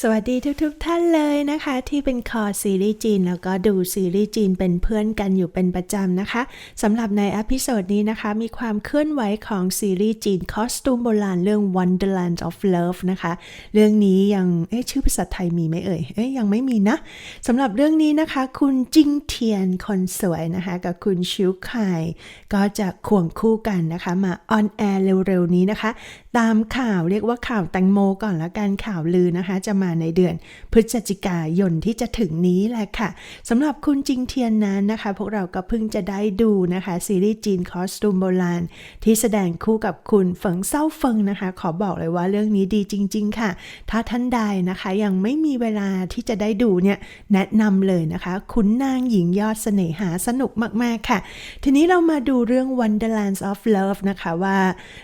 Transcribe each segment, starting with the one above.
สวัสดีทุกๆทท่านเลยนะคะ ที่เป็นคอซีรีส์จีน แล้วก็ดูซีรีส์จีนเป็นเพื่อนกันอยู่เป็นประจำนะคะสำหรับในอพิโซดนี้นะคะ มีความเคลื่อนไหวของซีรีส์จีนคอสตูมโบราณเรื่อง Wonderland of Love นะคะ เรื่องนี้ยังเอ๊ะชื่อภาษาไทยมีไหมเอ่ยเอ๊ยังไม่มีนะสำหรับเรื่องนี้นะคะ คุณจิงเทียนคนสวยนะคะ กับคุณชิวไข่ก็จะควงคู่กันนะคะ มาออนแอร์เร็วๆนี้นะคะ ตามข่าวเรียกว่าข่าวแตงโมก่อนละกันข่าวลือนะคะจะมาในเดือนพฤศจิกายนที่จะถึงนี้แหละค่ะสำหรับคุณจิงเทียนนั้นนะคะ พวกเราก็เพิ่งจะได้ดูนะคะ ซีรีส์จีนคอสตูมโบราณ ที่แสดงคู่กับคุณเฟิงเซาเฟิงนะคะ ขอบอกเลยว่าเรื่องนี้ดีจริง ๆ ค่ะ ถ้าท่านใดนะคะยังไม่มีเวลาที่จะได้ดูเนี่ยแนะนำเลยนะคะ คุณนางหญิงยอดเสน่หาสนุกมากๆค่ะ ทีนี้เรามาดูเรื่อง Wonderlands of Love นะคะว่า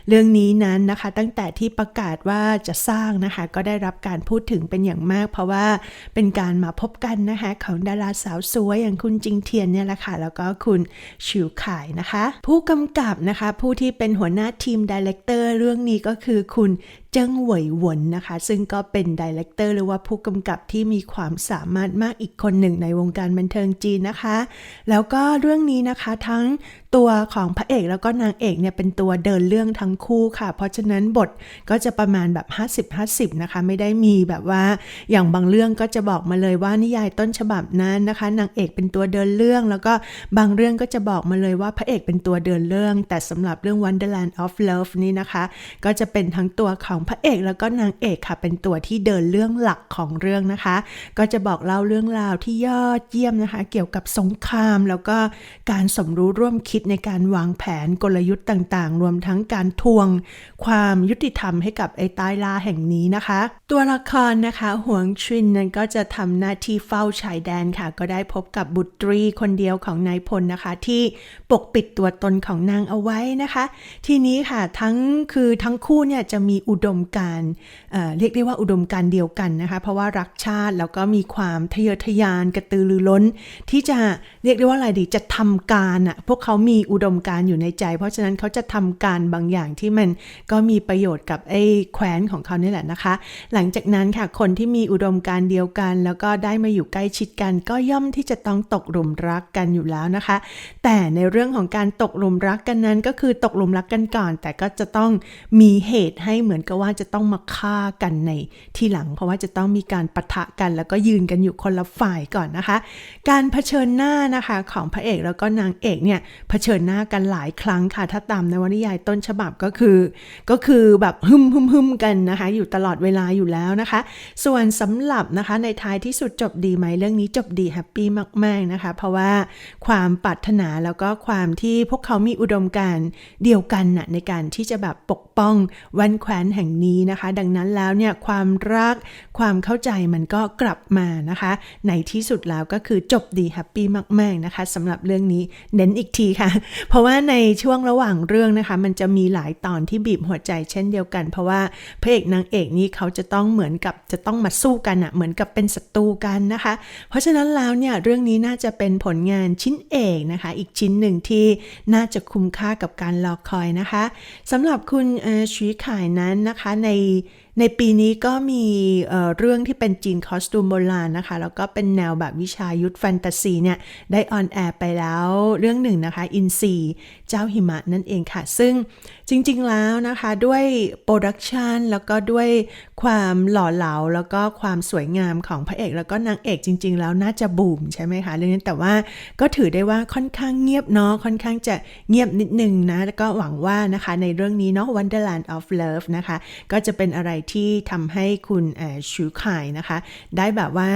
เรื่องนี้นั้นนะคะตั้งแต่ที่ประกาศว่าจะสร้างนะคะ ก็ได้รับการพูดถึงเป็นอย่างมาก เพราะว่าเป็นการมาพบกันนะคะของดาราสาวสวยอย่างคุณจิงเทียนเนี่ยแหละค่ะแล้วก็คุณชิวขายนะคะ ผู้กำกับนะคะผู้ที่เป็นหัวหน้าทีมดีเลกเตอร์เรื่องนี้ก็คือคุณเจิ้งเหวยหวนนะคะ ซึ่งก็เป็นดีเลกเตอร์หรือว่าผู้กำกับที่มีความสามารถมากอีกคนหนึ่งในวงการบันเทิงจีนนะคะ แล้วก็เรื่องนี้นะคะทั้งตัวของพระเอกแล้วก็นางเอกเนี่ยเป็นตัวเดินเรื่องทั้งคู่ค่ะ เพราะฉะนั้นบทก็จะประมาณแบบ 50-50 นะคะ ไม่ได้มีแบบว่าอย่างบางเรื่องก็จะบอกมาเลยว่านิยายต้นฉบับนั้นนะคะ นางเอกเป็นตัวเดินเรื่อง แล้วก็บางเรื่องก็จะบอกมาเลยว่าพระเอกเป็นตัวเดินเรื่อง แต่สำหรับเรื่อง Wonderland of Love นี่นะคะ ก็จะเป็นทั้งตัวของพระเอกแล้วก็นางเอกค่ะ เป็นตัวที่เดินเรื่องหลักของเรื่องนะคะ ก็จะบอกเล่าเรื่องราวที่ยอดเยี่ยมนะคะ เกี่ยวกับสงครามแล้วก็การสมรู้ร่วมคิดในการวางแผนกลยุทธ์ต่างๆ รวมทั้งการทวงความยุติธรรมให้กับไอ้ใต้ลาแห่งนี้นะคะ ตัวละครนะคะหวงชินนั้นก็จะทำหน้าที่เฝ้าชายแดนค่ะ ก็ได้พบกับบุตรีคนเดียวของนายพลนะคะ ที่ปกปิดตัวตนของนางเอาไว้นะคะ ทีนี้ค่ะทั้งคือทั้งคู่เนี่ยจะมีอุดมการเอ่อเรียกได้ว่าอุดมการเดียวกันนะคะ เพราะว่ารักชาติแล้วก็มีความทะเยอทะยานกระตือรือร้น ที่จะเรียกได้ว่าอะไรดีจะทำการอะพวกเขามีอุดมการอยู่ในใจ เพราะฉะนั้นเขาจะทำการบางอย่างที่มันก็มีประโยชน์กับไอ้แคว้นของเขานี่แหละนะคะ หลังจากนั้นค่ะคนที่มีอุดมการเดียวกัน แล้วก็ได้มาอยู่ใกล้ชิดกัน ก็ย่อมที่จะต้องตกหลุมรักกันอยู่แล้วนะคะ แต่ในเรื่องของการตกหลุมรักกันนั้นก็คือตกหลุมรักกันก่อน แต่ก็จะต้องมีเหตุให้เหมือนกับว่าจะต้องมาฆ่ากันในที่หลัง เพราะว่าจะต้องมีการปะทะกันแล้วก็ยืนกันอยู่คนละฝ่ายก่อนนะคะ การเผชิญหน้านะคะของพระเอกแล้วก็นางเอกเนี่ยเผชิญหน้ากันหลายครั้งค่ะ ถ้าตามในวรรณนิยายต้นฉบับก็คือ ก็คือแบบหึมหึมหึมกันนะคะ อยู่ตลอดเวลาอยู่แล้วนะคะ ส่วนสำหรับนะคะในท้ายที่สุดจบดีไหมเรื่องนี้จบดีแฮปปี้มากๆนะคะ เพราะว่าความปรารถนาแล้วก็ความที่พวกเขามีอุดมการณ์เดียวกันน่ะในการที่จะแบบปกป้องวันแคว้นแห่งนี้นะคะ ดังนั้นแล้วเนี่ยความรัก ความเข้าใจมันก็กลับมานะคะ ในที่สุดแล้วก็คือจบดีแฮปปี้มาก ๆ นะคะสำหรับเรื่องนี้เน้นอีกทีค่ะ เพราะว่าในช่วงระหว่างเรื่องนะคะ มันจะมีหลายตอนที่บีบหัวใจเช่นเดียวกัน เพราะว่าพระเอกนางเอกนี่เขาจะต้องเหมือนกับจะต้องมาสู้กันอะเหมือนกับเป็นศัตรูกันนะคะ เพราะฉะนั้นแล้วเนี่ยเรื่องนี้น่าจะเป็นผลงานชิ้นเอกนะคะ อีกชิ้นหนึ่งที่น่าจะคุ้มค่ากับการรอคอยนะคะสำหรับคุณเอ่อชีขายนั้นนะคะใน ในปีนี้ก็มีเอ่อเรื่องที่เป็นจีนคอสตูมโบราณนะคะ แล้วก็เป็นแนวแบบวิชายุทธแฟนตาซีเนี่ย ได้ออนแอร์ไปแล้วเรื่องหนึ่งนะคะ อินซีเจ้าหิมะนั่นเองค่ะ ซึ่งจริงๆแล้วนะคะด้วยโปรดักชันแล้วก็ด้วยความหล่อเหลา แล้วก็ความสวยงามของพระเอกแล้วก็นางเอกจริง ๆ แล้วน่าจะบูมใช่ไหมคะเรื่องนี้แต่ว่าก็ถือได้ว่าค่อนข้างเงียบเนาะค่อนข้างจะเงียบนิดนึงนะแล้วก็หวังว่านะคะในเรื่องนี้เนาะ Wonderland of Love นะคะ ก็จะเป็นอะไรที่ทำให้คุณชูขายนะคะ ได้แบบว่า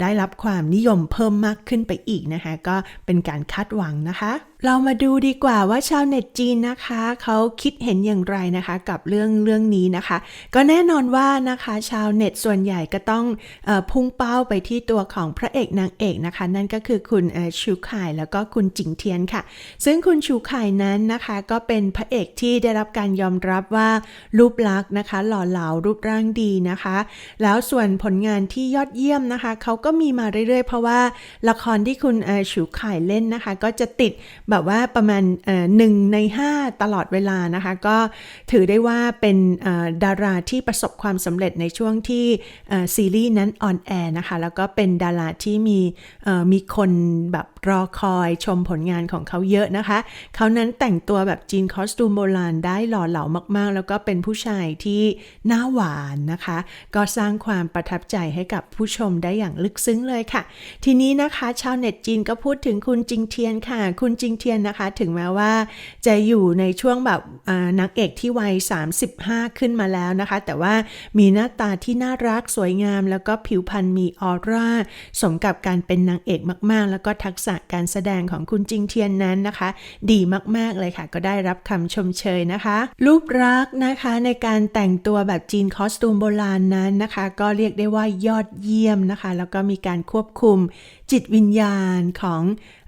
ได้รับความนิยมเพิ่มมากขึ้นไปอีกนะคะ ก็เป็นการคาดหวังนะคะ เรามาดูดีกว่าว่าชาวเน็ตจีนนะคะ เขาคิดเห็นอย่างไรนะคะ กับเรื่องเรื่องนี้นะคะ ก็แน่นอนว่านะคะ ชาวเน็ตส่วนใหญ่ก็ต้องอพุ่งเป้าไปที่ตัวของพระเอกนางเอกนะคะ นั่นก็คือคุณชูข่แล้วก็คุณจิงเทียนค่ะ ซึ่งคุณชูข่ายนั้นนะคะ ก็เป็นพระเอกที่ได้รับการยอมรับว่ารูปลักษณ์นะคะ หล่อเหลารูปร่างดีนะคะ แล้วส่วนผลงานที่ยอดเยี่ยมนะคะเขาก็มีมาเรื่อยๆ เพราะว่าละครที่คุณฉิวไข่ายเล่นนะคะ ก็จะติดแบบว่าประมาณหนึ่งในห้าตลอดเวลานะคะ ก็ถือได้ว่าเป็นดาราที่ประสบความสำเร็จในช่วงที่ซีรีส์นั้นออนแอร์นะคะ แล้วก็เป็นดาราที่มีมีคนแบบรอคอยชมผลงานของเขาเยอะนะคะ เขานั้นแต่งตัวแบบจีนคอสตูมโบราณได้หล่อเหลามากๆ แล้วก็เป็นผู้ชายที่หน้าหวานนะคะ ก็สร้างความประทับใจให้กับผู้ชมได้อย่างลึกซึ้งเลยค่ะ ทีนี้นะคะชาวเน็ตจีนก็พูดถึงคุณจิงเทียนค่ะ คุณจิงเทียนนะคะ ถึงแม้ว่าจะอยู่ในช่วงแบบนางเอกที่วัย 35 ขึ้นมาแล้วนะคะ แต่ว่ามีหน้าตาที่น่ารักสวยงาม แล้วก็ผิวพรรณมีออร่าสมกับการเป็นนางเอกมากๆ แล้วก็ทักษะการแสดงของคุณจิงเทียนนั้นนะคะ ดีมากๆเลยค่ะ ก็ได้รับคำชมเชยนะคะ รูปรักษ์นะคะในการแต่งตัวแบบจีนคอสตูมโบราณนั้นนะคะ ก็เรียกได้ว่ายอดเยี่ยมนะคะ แล้วก็มีการควบคุม จิตวิญญาณของ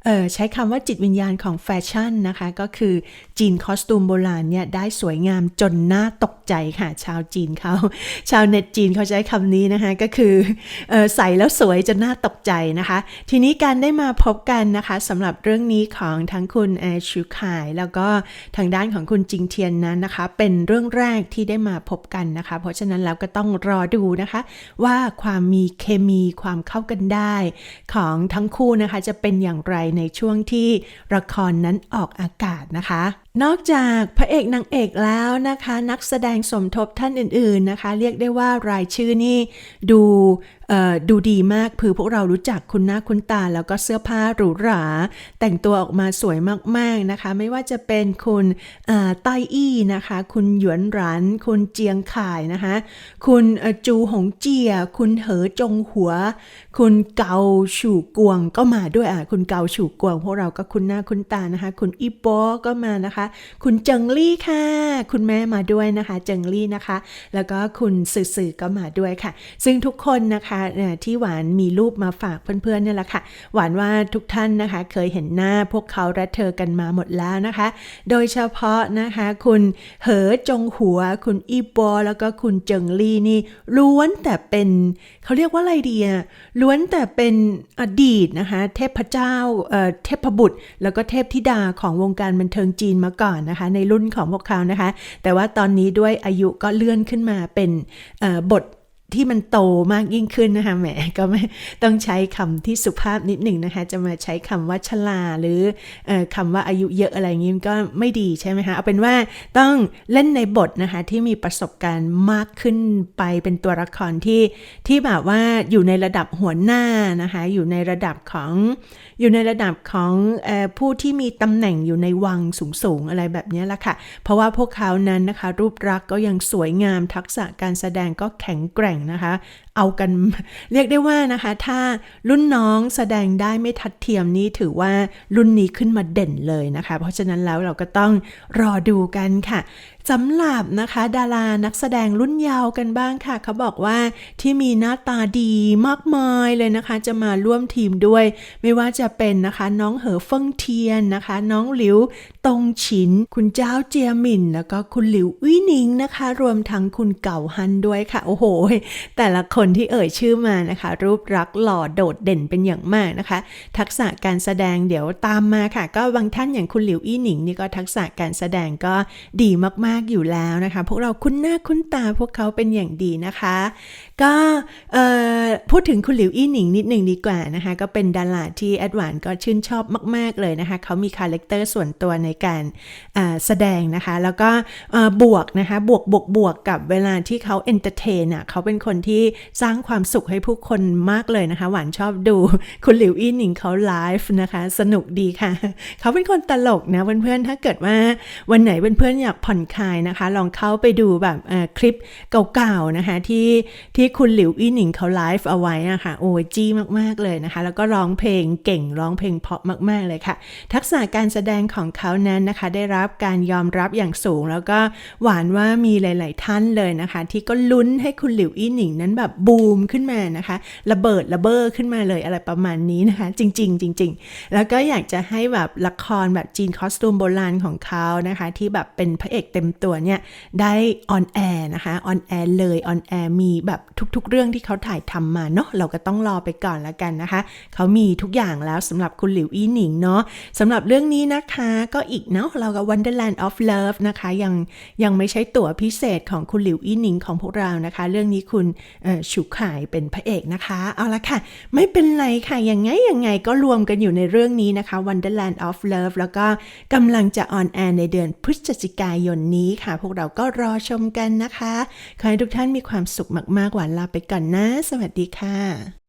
ออใช้คำว่าจิตวิญญาณของแฟชั่นนะคะ ก็คือจีนคอสตูมโบราณเนี่ยได้สวยงามจนน่าตกใจค่ะ ชาวจีนเขาชาวเน็ตจีนเขาใช้คำนี้นะคะ ก็คือออใส่แล้วสวยจนน่าตกใจนะคะ ทีนี้การได้มาพบกันนะคะสำหรับเรื่องนี้ของทั้งคุณแอชูคาย แล้วก็ทางด้านของคุณจิงเทียนนั้นนะคะ เป็นเรื่องแรกที่ได้มาพบกันนะคะ เพราะฉะนั้นแล้วก็ต้องรอดูนะคะ ว่าความมีเคมีความเข้ากันได้ ของทั้งคู่นะคะ จะเป็นอย่างไรในช่วงที่ละครนั้นออกอากาศนะคะนอกจากพระเอกนางเอกแล้วนะคะ นักแสดงสมทบท่านอื่นๆนะคะ เรียกได้ว่ารายชื่อนี่ดูดูดีมากคือพวกเรารู้จักคุณหน้าคุณตา แล้วก็เสื้อผ้าหรูหรา แต่งตัวออกมาสวยมากๆนะคะ ไม่ว่าจะเป็นคุณเอ่อต้อี้นะคะ คุณหยวนหรานคุณเจียงข่ายนะคะ คุณจูหงเจีย คุณเหอจงหัว คุณเกาฉู่กวงก็มาด้วยอะคุณเกาฉู่กวง พวกเราก็คุณหน้าคุณตานะคะ คุณอีโปอก็มานะคะคุณเจิงลี่ค่ะ คุณแม่มาด้วยนะคะ เจิงลี่นะคะ แล้วก็คุณสื่อๆก็มาด้วยค่ะ ซึ่งทุกคนนะคะที่หวานมีรูปมาฝากเพื่อนๆเนี่ยแหละค่ะ หวานว่าทุกท่านนะคะ เคยเห็นหน้าพวกเขาและเธอกันมาหมดแล้วนะคะ โดยเฉพาะนะคะ คุณเหอจงหัว คุณอีโปอแล้วก็คุณเจิงลี่นี่ล้วนแต่เป็นเขาเรียกว่าอะไรดีอะล้วนแต่เป็นอดีตนะคะ เทพเจ้าเอ่อเทพบุตร แล้วก็เทพธิดาของวงการบันเทิงจีนมาก่อนนะคะ ในรุ่นของพวกเขานะคะ แต่ว่าตอนนี้ด้วยอายุก็เลื่อนขึ้นมาเป็นบท ที่มันโตมากยิ่งขึ้นนะคะแหมก็ไม่ต้องใช้คำที่สุภาพนิดหนึ่งนะคะ จะมาใช้คำว่าชราหรืออคำว่าอายุเยอะอะไรอย่างนี้ก็ไม่ดีใช่ไหมคะเอาเป็นว่าต้องเล่นในบทนะคะที่มีประสบการณ์มากขึ้นไปเป็นตัวละครที่ที่แบบว่าอยู่ในระดับหัวหน้านะคะอยู่ในระดับของอยู่ในระดับของอผู้ที่มีตำแหน่งอยู่ในวังสูงๆอะไรแบบนี้แหละค่ะ เพราะว่าพวกเขานั้นนะคะรูปรักษ์ก็ยังสวยงามทักษะการแสดงก็แข็งแกร่งนะคะ เอากันเรียกได้ว่านะคะ ถ้ารุ่นน้องแสดงได้ไม่ทัดเทียมนี่ถือว่ารุ่นนี้ขึ้นมาเด่นเลยนะคะ เพราะฉะนั้นแล้วเราก็ต้องรอดูกันค่ะสำหรับนะคะ ดารานักแสดงรุ่นยาวกันบ้างค่ะ เขาบอกว่าที่มีหน้าตาดีมากมายเลยนะคะ จะมาร่วมทีมด้วย ไม่ว่าจะเป็นนะคะน้องเหอเฟิงเทียนนะคะ น้องหลิวตงฉิน คุณเจ้าเจียหมิน แล้วก็คุณหลิวอุ้หนิงนะคะ รวมทั้งคุณเก่าฮันด้วยค่ะ โอ้โหแต่ละคนที่เอ่ยชื่อมานะคะ รูปรักษ์หล่อโดดเด่นเป็นอย่างมากนะคะ ทักษะการแสดงเดี๋ยวตามมาค่ะ ก็บางท่านอย่างคุณหลิวอี้หนิงนี่ก็ทักษะการแสดงก็ดีมากๆอยู่แล้วนะคะ พวกเราคุ้นหน้าคุ้นตาพวกเขาเป็นอย่างดีนะคะ ก็พูดถึงคุณหลิวอี้หนิงนิดหนึ่งดีกว่านะคะ ก็เป็นดาราที่แอดวานก็ชื่นชอบมาก ๆเลยนะคะเขามีคาแรคเตอร์ส่วนตัวในการแสดงนะคะ แล้วก็บวกนะคะบวกบวกบวกกับเวลาที่เขาเอนเตอร์เทนอะเขาเป็นคนที่สร้างความสุขให้ผู้คนมากเลยนะคะ หวานชอบดูคุณหลิวอี้หนิงเขาไลฟ์นะคะ สนุกดีค่ะ เขาเป็นคนตลกนะเพื่อนๆถ้าเกิดว่าวันไหนเพื่อนๆอยากผ่อนคลายนะคะ ลองเข้าไปดูแบบคลิปเก่าๆนะคะที่ที่คุณหลิวอี้หนิงเขาไลฟ์เอาไว้อะค่ะโอ้ยจี้มากๆเลยนะคะ แล้วก็ร้องเพลงเก่งร้องเพลงเพราะมากๆเลยค่ะ ทักษะการแสดงของเขานั้นนะคะ ได้รับการยอมรับอย่างสูง แล้วก็หวานว่ามีหลาย ๆ ท่านเลยนะคะ ที่ก็ลุ้นให้คุณหลิวอี้หนิงนั้นแบบบูมขึ้นมานะคะ ระเบิดระเบ้อขึ้นมาเลยอะไรประมาณนี้นะคะ จริง ๆ จริง ๆ แล้วก็อยากจะให้แบบละครแบบจีนคอสตูมโบราณของเขานะคะ ที่แบบเป็นพระเอกเต็มตัวเนี่ย ได้ออนแอร์นะคะออนแอร์เลยออนแอร์มีแบบทุก ๆ เรื่องที่เขาถ่ายทำมาเนาะเราก็ต้องรอไปก่อนแล้วกันนะคะเขามีทุกอย่างแล้วสำหรับคุณหลิวอี้หนิงเนาะสำหรับเรื่องนี้นะคะก็อีกเนาะเรากับ Wonderland of Love นะคะยังยังไม่ใช่ตั๋วพิเศษของคุณหลิวอี้หนิงของพวกเรานะคะ เรื่องนี้คุณเอ่อฉุกขายเป็นพระเอกนะคะ เอาละค่ะ ไม่เป็นไรค่ะ ยังไงยังไงก็รวมกันอยู่ในเรื่องนี้นะคะ Wonderland of Love แล้วก็กำลังจะออนแอร์ในเดือนพฤศจิกายนนี้ค่ะ พวกเราก็รอชมกันนะคะ ขอให้ทุกท่านมีความสุขมากๆหวานลาไปก่อนนะ สวัสดีค่ะ